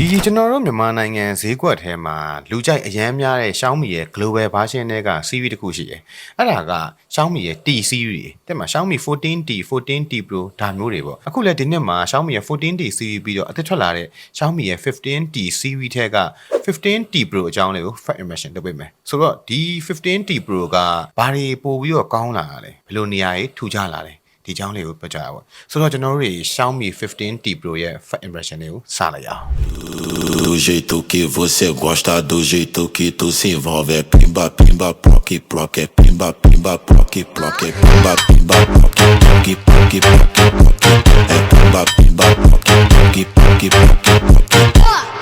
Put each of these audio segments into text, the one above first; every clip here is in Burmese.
ဒီကျွန်တော်တို့မြန်မာနိုင်ငံဈေးကွက်ထဲမှာလူကြိုက်အရန်များတဲ့ Xiaomi ရဲ့ global version တွေက series တစ်ခုရှိတယ်။အဲ့ဒါက Xiaomi ရဲ့ T series တဲ့မှာ Xiaomi 14T 14T Pro ဒါမျိုးတွေပေါ့။အခုလည်းဒီနှစ်မှာ Xiaomi ရဲ့ 14T series ပြီးတော့အသစ်ထွက်လာတဲ့ Xiaomi ရဲ့ 15T series ထဲက 15T Pro အကြောင်းလေးကို first impression လုပ်ပေးမယ်။ဆိုတော့ဒီ 15T Pro ကဘာတွေပို့ပြီးတော့ကောင်းလာတာလဲ။ဘယ်လိုနေရာတွေထူခြားလာလဲ။ ဒီအကြောင်းလေးကိုပြောကြရပါဆိုတော့ကျွန်တော်တို့တွေ Xiaomi 15T Pro ရဲ့ first impression တွေကိုစလိုက်ရအောင် Do jeito que você gosta, do jeito que tu se envolve. É pimba, pimba, proque, proque, pimba, pimba, proque, proque, pimba, pimba, proque, proque, proque, proque, proque. É pimba, pimba, proque, proque, proque, proque,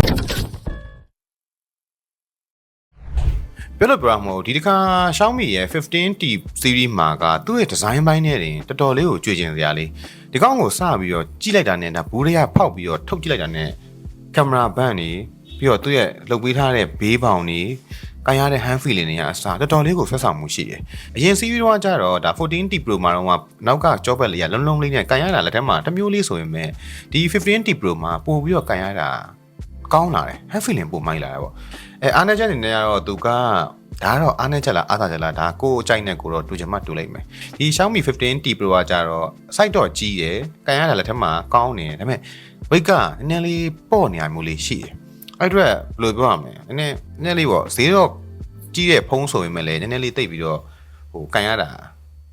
ပြောလို့ပြောရမလို့ဒီတစ်ခါ Xiaomi ရဲ့ 15T series မှာကသူ့ရဲ့ design ဘိုင်းနဲ့တင်တော်တော်လေးကိုကြွေကျင်စရာလေးဒီကောင်းကိုစပြီးတော့ကြည့်လိုက်တာနဲ့ဒါဘူးတွေကဖောက်ပြီးတော့ထုတ်ကြည့်လိုက်တာနဲ့ကင်မရာဘန့်နေပြီးတော့သူ့ရဲ့လှုပ်ပေးထားတဲ့ဘေးပေါင်နေကန်ရတဲ့ hand feeling တွေကအစားတော်တော်လေးကိုဆွတ်ဆောင်မှုရှိတယ်။အရင် series တော့ကျတော့ဒါ 14T Pro မှာတော့နောက်ကကြောဘက်လေးကလုံးလုံးလေးနဲ့ကန်ရတာလက်ထက်မှာတစ်မျိုးလေးဆိုရင်ပဲဒီ 15T Pro မှာပို့ပြီးတော့ကန်ရတာ ကောင်းလာတယ် hand feeling ပိုမိုင်းလာတယ်ပေါ့အဲအားနေချက်အနေနဲ့ကတော့သူကဒါကတော့အားနေချက်လားအားသာချက်လားဒါကိုယ်အကြိုက်နဲ့ကိုတော့တူချင်မှတူလိုက်မယ်ဒီ Xiaomi 15T Pro ကကြတော့ site တော့ကြီးတယ်ကန်ရတာလက်ထက်မှာကောင်းနေတယ်ဒါပေမဲ့ weight ကနည်းနည်းလေးပေါ့နေရမျိုးလေးရှိတယ်အဲ့အတွက်ဘယ်လိုပြောရမလဲနည်းနည်းနည်းနည်းလေးပေါ့ဈေးတော့ကြီးတဲ့ဖုံးဆိုရင်လည်းနည်းနည်းလေးတိတ်ပြီးတော့ဟိုကန်ရတာ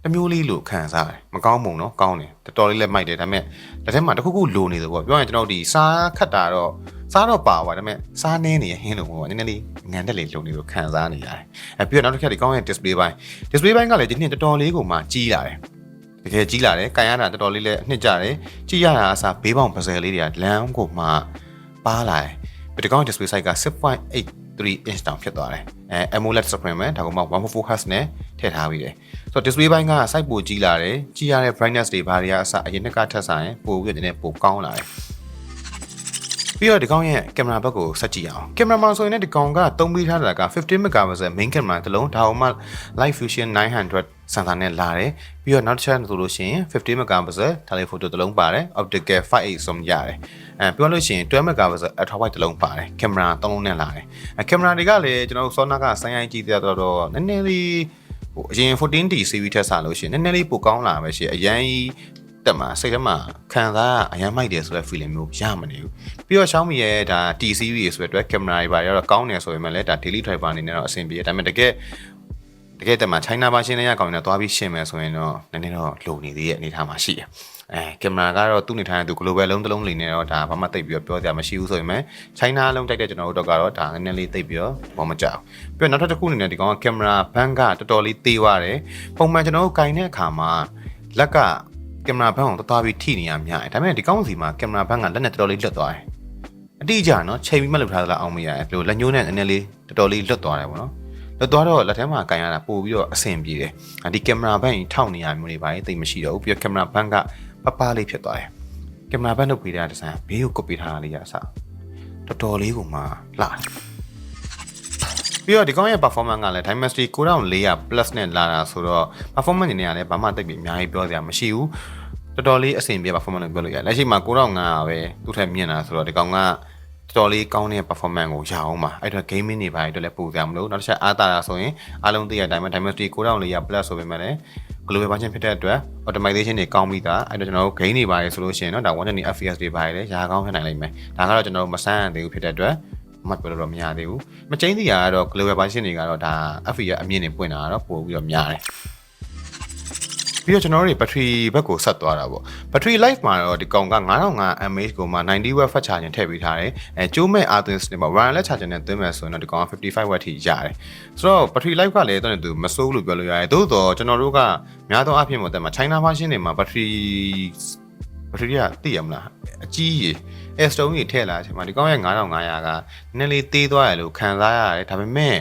တစ်မျိုးလေးလို့ခံစားတယ်မကောင်းမုံနော်ကောင်းတယ်တော်တော်လေးလည်းမိုက်တယ်ဒါပေမဲ့လက်ထက်မှာတစ်ခုခုလိုနေတယ်ပေါ့ပြောရင်ကျွန်တော်ဒီစားခတ်တာတော့ စားတော့ပါပါဒါပေမဲ့စားနေနေဟင်းလို့ပေါ့နည်းနည်းလေးငံတက်လေးလုံနေလို့ခံစားနေရတယ်အဲပြီးတော့နောက်တစ်ခါဒီကောင်းရဲ့ display ဘိုင်း display ဘိုင်းကလည်းဒီနှစ်တော်တော်လေးကိုမှကြီးလာတယ်တကယ်ကြီးလာတယ်ကန်ရတာတော်တော်လေးလည်းအနှစ်ကြတယ်ကြည့်ရတာအစားဘေးပေါင်ပစယ်လေးတွေကလမ်းကိုမှပါလာတယ်ပြီးဒီကောင်း display size က6.83 inch တောင်ဖြစ်သွားတယ်အဲ AMOLED screen မှာဒါကမှ144 Hz နဲ့ထည့်ထားပြီးတယ်ဆိုတော့ display ဘိုင်းက size ပိုကြီးလာတယ်ကြည့်ရတဲ့ brightness တွေဘာတွေကအစအရင်နှစ်ကထက်ဆိုင်ပိုပြီးတော့နည်းနည်းပိုကောင်းလာတယ် ပြီးတော့ဒီကောင်ရဲ့ကင်မရာဘက်ကိုဆက်ကြည့်အောင်ကင်မရာမှာဆိုရင်လည်းဒီကောင်ကသုံးပေးထားတာက15 megapixel main camera တစ်လုံးဒါအောင်မှ Light Fusion 900 sensor နဲ့လာတယ်ပြီးတော့နောက်တစ်ချက်ဆိုလို့ရှိရင်15 megapixel telephoto တစ်လုံးပါတယ် optical 5.8 zoom ရတယ်အဲပြောလို့ရှိရင်12 megapixel ultra wide တစ်လုံးပါတယ်ကင်မရာသုံးလုံးနဲ့လာတယ်အဲကင်မရာတွေကလည်းကျွန်တော်တို့ Sony ကစိုင်းရိုင်းကြည့်တဲ့တော့တော့နည်းနည်းလေးဟိုအရင် 14D series ထက်ဆလို့ရှိရင်နည်းနည်းလေးပိုကောင်းလာပဲရှိအရင် တက်မှာစိတ်ထဲမှာခံစားအရမ်းမိုက်တယ်ဆိုတဲ့ feeling မျိုးရမနေဘူးပြီးတော့ Xiaomi ရဲ့ဒါ T series ဆိုတဲ့အတွက်ကင်မရာတွေပါရတော့ကောင်းတယ်ဆိုပေမဲ့လည်းဒါ daily driver အနေနဲ့တော့အဆင်ပြေတယ်ဒါပေမဲ့တကယ်တကယ်တက်မှာ China version နဲ့ရကောင်းနေတော့သွားပြီးရှင်းမယ်ဆိုရင်တော့နည်းနည်းတော့လိုနေသေးတဲ့အနေအထားမှာရှိတယ်အဲကင်မရာကတော့သူ့နေထိုင်တဲ့သူ global လုံးတစ်လုံးလေးနဲ့တော့ဒါဘာမှတိတ်ပြီးတော့ပြောကြမရှိဘူးဆိုရင် China လုံးတိုက်တဲ့ကျွန်တော်တို့တော့ကတော့ဒါနည်းနည်းလေးတိတ်ပြီးတော့ဘောမကြောက်ပြီးတော့နောက်ထပ်တစ်ခုအနေနဲ့ဒီကောင်ကကင်မရာဘန်းကတော်တော်လေးသေးသွားတယ်ပုံမှန်ကျွန်တော်တို့ကင်တဲ့အခါမှာလက်က ကင်မရာဘန်းကိုတော်တော်ပြီးထိနေရများတယ်ဒါပေမဲ့ဒီကောင်းစီမှာကင်မရာဘန်းကလက်နဲ့တော်တော်လေးလွတ်သွားတယ်အတိအကျနော်ချိန်ပြီးမှလုပ်ထားသလားအောင်မရဘူးလက်ညှိုးနဲ့နည်းနည်းလေးတော်တော်လေးလွတ်သွားတယ်ပေါ့နော်လွတ်သွားတော့လက်ထဲမှာကန်ရတာပို့ပြီးတော့အဆင်ပြေတယ်ဒီကင်မရာဘန်းကြီးထောက်နေရမျိုးတွေပါတိတ်မရှိတော့ဘူးပြီးတော့ကင်မရာဘန်းကပပလေးဖြစ်သွားတယ်ကင်မရာဘန်းလုပ်ပေးတဲ့ဒီဇိုင်းဘေးကိုကုတ်ပေးထားတာလေးရအစားတော်တော်လေးကိုမှလှတယ် ပြီးတော့ဒီကောင်းရဲ့ performance ကလည်း Dimensity 9400 plus နဲ့လာတာဆိုတော့ performance အနေနဲ့ကလည်းဘာမှတိတ်ပြီးအများကြီးပြောစရာမရှိဘူးတော်တော်လေးအဆင်ပြေ performance လို့ပြောလို့ရတယ်လက်ရှိမှာ9500ပဲသူ့ထက်မြင့်တာဆိုတော့ဒီကောင်ကတော်တော်လေးကောင်းတဲ့ performance ကိုရအောင်ပါအဲ့တော့ gaming တွေပါတယ်တော့လည်းပို့ကြမလို့နောက်တစ်ချက်အားတာတာဆိုရင်အားလုံးသိရတဲ့အတိုင်းပဲ Dimensity 9400 plus ဆိုပေမဲ့လည်း global version ဖြစ်တဲ့အတွက် automation တွေကောင်းပြီးသားအဲ့တော့ကျွန်တော်တို့ gain တွေပါတယ်ဆိုလို့ရှိရင်တော့ဒါ120 fps တွေပါတယ်လေရာကောင်းဖြစ်နိုင်လိမ့်မယ်ဒါကတော့ကျွန်တော်တို့မဆန်းရသေးဘူးဖြစ်တဲ့အတွက် မတ်ပြောလို့တော့မရသေးဘူးမကျင်းစီရာကတော့ global version တွေကတော့ဒါ FE ရဲ့အမြင့်တွေပွင့်တာကတော့ပို့ပြီးတော့များတယ်ပြီးတော့ကျွန်တော်တို့တွေ battery ဘက်ကိုဆက်သွားတာပေါ့ battery life မှာတော့ဒီကောင်က9000 mAh ကိုမှ90 watt fast charging ထည့်ပေးထားတယ်အဲကျိုးမဲ့ Arthur နဲ့ပေါ့ wireless charging နဲ့သွင်းမယ်ဆိုရင်တော့ဒီကောင်က55 watt ထိရတယ်ဆိုတော့ battery life ကလည်းတော့သူမစိုးလို့ပြောလို့ရတယ်သို့တော့ကျွန်တော်တို့ကများသောအားဖြင့်ပေါ့တဲ့မှာ China version တွေမှာ battery battery ကသိရမလားအကြီးကြီး S stone ကြီးထည့်လာချိန်မှာဒီကောင်ရဲ့9500ကနည်းနည်းလေးသေးသွားရလို့ခံစားရတယ်ဒါပေမဲ့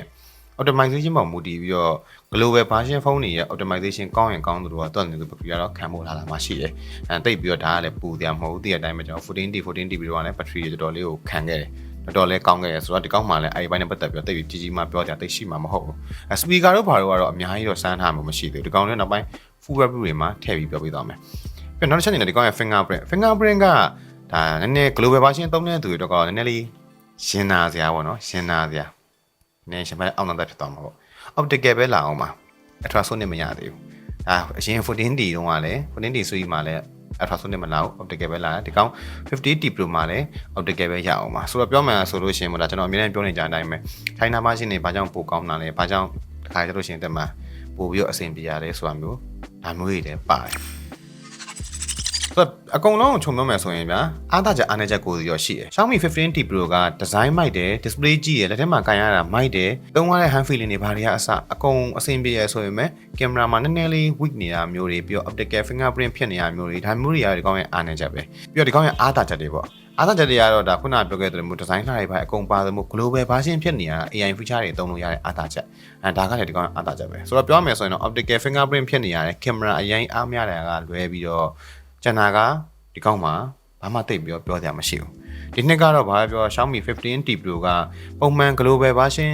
optimization ပေါ်မူတည်ပြီးတော့ global version ဖုန်းတွေရဲ့ optimization ကောင်းရင်ကောင်းသလိုတော့တွက်နေသူ battery ကတော့ခံဖို့လာလာမှရှိတယ်။အဲတိတ်ပြီးတော့ဒါကလည်းပူတယ်မဟုတ်ဘူးတည့်တဲ့အတိုင်းပဲကျွန်တော် 14D 14D ပြီးတော့လည်း battery တော်တော်လေးကိုခံခဲ့တယ်။တော်တော်လေးကောင်းခဲ့ရဆိုတော့ဒီကောက်မှလည်းအဲဒီဘိုင်းနဲ့ပတ်သက်ပြီးတော့တိတ်ပြီးကြီးကြီးမှပြောကြတိတ်ရှိမှမဟုတ်ဘူး။အဲ speaker တို့ဘာတို့ကတော့အများကြီးတော့စမ်းထားမှာမရှိသေးဘူး။ဒီကောင်လေးနောက်ပိုင်း full review တွေမှာထည့်ပြီးပြောပြသွားမယ်။ ပြီးတော့နောက်တစ်ချက်အနေနဲ့ဒီကောင်ရဲ့ fingerprint fingerprint ကဒါနည်းနည်း global version သုံးတဲ့သူတွေတော့ကနည်းနည်းလေးရှင်းနာစရာပေါ့နော်ရှင်းနာစရာနည်းရှင်ပဲအောင်းတော့ဖြစ်သွားမှာပေါ့ optical ပဲလာအောင်ပါ ultrasonic မရသေးဘူးအာအရင် 14D တုန်းကလည်း 14D ဆိုကြီးမှာလည်း ultrasonic မလာဘူး optical ပဲလာတယ်ဒီကောင် 50D Pro မှာလည်း optical ပဲရအောင်ပါဆိုတော့ပြောမှန်ဆိုလို့ရှိရင်မို့လားကျွန်တော်အမြဲတမ်းပြောနေကြတဲ့အတိုင်းပဲ China မှာရှင်နေဘာကြောင့်ပိုကောင်းတာလဲဘာကြောင့်တစ်ခါကြလို့ရှိရင်တက်မှာပို့ပြီးတော့အဆင်ပြေရတယ်ဆိုတာမျိုးဒါမျိုးတွေလည်းပါတယ် ဆိုတော့အကုန်လုံးခြုံပြောမယ်ဆိုရင်ဗျာအားသာချက်အားနည်းချက်ကိုရောရှိတယ် Xiaomi 15T Pro က design မိုက်တယ် display ကြည့်ရလက်ထဲမှာကန်ရတာမိုက်တယ်သုံးရတဲ့ hand feeling တွေဘာတွေကအစအကုန်အဆင်ပြေရဆိုရင်ပဲကင်မရာမှာနည်းနည်းလေး weak နေတာမျိုးတွေပြီးတော့ optical fingerprint ဖြစ်နေတာမျိုးတွေဒါမျိုးတွေရတယ်ဒီကောင်းရဲ့အားနည်းချက်ပဲပြီးတော့ဒီကောင်းရဲ့အားသာချက်တွေပေါ့အားသာချက်တွေကတော့ဒါခုနပြောခဲ့တဲ့မျိုး design လှတွေပါအကုန်ပါသလို global version ဖြစ်နေတာ AI feature တွေသုံးလို့ရတဲ့အားသာချက်အဲဒါကလည်းဒီကောင်းရဲ့အားသာချက်ပဲဆိုတော့ပြောမယ်ဆိုရင်တော့ optical fingerprint ဖြစ်နေရတဲ့ကင်မရာအရင်အားမရတဲ့ကလွဲပြီးတော့ ကျန်တာကဒီကောင်းမှာဘာမှတိတ်ပြီးတော့ပြောစရာမရှိဘူးဒီနှစ်ကတော့ဘာပဲပြော Xiaomi 15T Pro ကပုံမှန် global version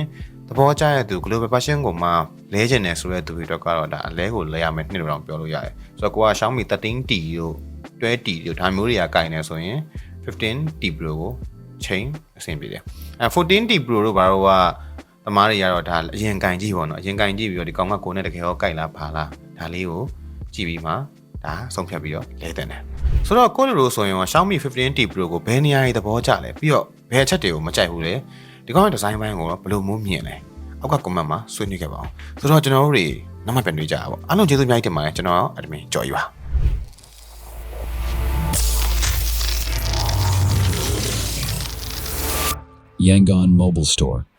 သဘောကျတဲ့သူ global version ကိုမှလဲကျင်တယ်ဆိုတဲ့သူတွေတော့ကတော့ဒါအလဲကိုလဲရမယ်နှစ်လို့တော့ပြောလို့ရတယ်ဆိုတော့ကိုက Xiaomi 13T တို့ 12T တို့ဒါမျိုးတွေကကင်နေဆိုရင် 15T Pro ကိုချိန်အဆင်ပြေတယ်အဲ 14T Pro တို့ဘာလို့ကသမားတွေကတော့ဒါအရင်ကင်ကြည့်ပေါ့နော်အရင်ကင်ကြည့်ပြီးတော့ဒီကောင်ကကိုနဲ့တကယ်ရောကင်လားဖာလားဒါလေးကိုကြည့်ပြီးမှ ဒါဆုံးဖြတ်ပြီးတော့လဲတဲ့တယ်ဆိုတော့ကိုလိုလိုဆိုရင်ရော Xiaomi 15T Pro ကိုဘယ်နေရာတွေသဘောကျလဲပြီးတော့ဘယ်အချက်တွေကိုမကြိုက်ဘူးလဲဒီကောင်ရဲ့ဒီဇိုင်းပိုင်းကိုတော့ဘယ်လိုမျိုးမြင်လဲအောက်က comment မှာဆွေးနွေးခဲ့ပါအောင်ဆိုတော့ကျွန်တော်တို့တွေနောက်မှပြန်တွေ့ကြပါပေါ့အားလုံးကျေးဇူးအများကြီးတင်ပါတယ်ကျွန်တော်အဒမင်ကြော်ယူပါ Yangon Mobile Store.